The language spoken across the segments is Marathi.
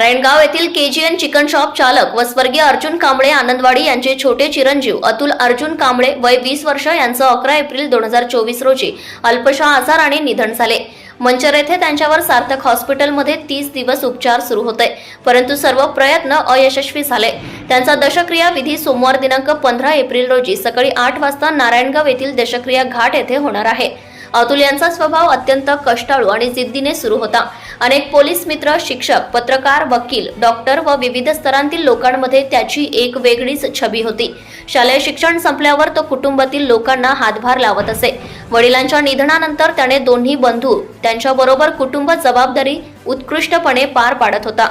नारायणगाव येथील केजीएन चिकन शॉप चालक व स्वर्गीय अर्जुन कांबळे आनंदवाडी यांचे छोटे चिरंजीव अतुल अर्जुन कांबळे वय वीस वर्ष यांचं अकरा एप्रिल दोन हजार चोवीस रोजी अल्पशा आजाराने निधन झाले. मंचर येथे त्यांच्यावर सार्थक हॉस्पिटलमध्ये तीस दिवस उपचार सुरू होते परंतु सर्व प्रयत्न अयशस्वी झाले. त्यांचा दशक्रिया विधी सोमवार दिनांक पंधरा एप्रिल रोजी सकाळी आठ वाजता नारायणगाव येथील दशक्रिया घाट येथे होणार आहे. अतुल यांचा स्वभाव अत्यंत कष्टाळू आणि जिद्दीने सुरू होता. अनेक पोलीस मित्र शिक्षक पत्रकार वकील डॉक्टर व विविध स्तरांतील लोकांमध्ये त्याची एक वेगळीच छबी होती. शालेय शिक्षण संपल्यावर तो कुटुंबातील लोकांना हातभार लावत असे. वडिलांच्या निधनानंतर त्याने दोन्ही बंधू त्यांच्याबरोबर कुटुंब जबाबदारी उत्कृष्टपणे पार पाडत होता.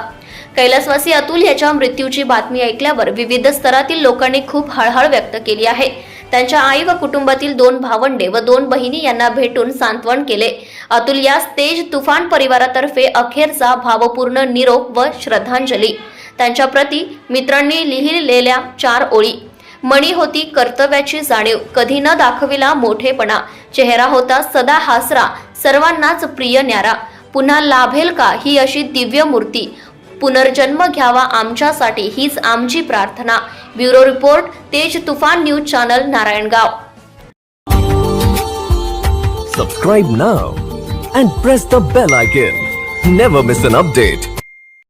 कैलासवासी अतुल याच्या मृत्यूची बातमी ऐकल्यावर विविध स्तरातील लोकांनी खूप हळहळ व्यक्त केली आहे. त्यांच्या आई व कुटुंबातील दोन भावंडे व दोन बहिणी यांना भेटून सांत्वन केले. अतुल यास तेज तुफान परिवारातर्फे अखेरचा भावपूर्ण निरोप व श्रद्धांजली. त्यांच्या प्रती मित्रांनी लिहिलेल्या चार ओळी. मणी होती कर्तव्याची जाणीव कधी न दाखविला मोठेपणा. चेहरा होता सदा हासरा सर्वांनाच प्रिय न्यारा. पुन्हा लाभेल का ही अशी दिव्य मूर्ती? पुनर्जन्म घ्यावा आमच्यासाठी हीच आमची प्रार्थना. Bureau report Tez Toofan news channel Narayangaon Subscribe now and press the bell icon. Never miss an update.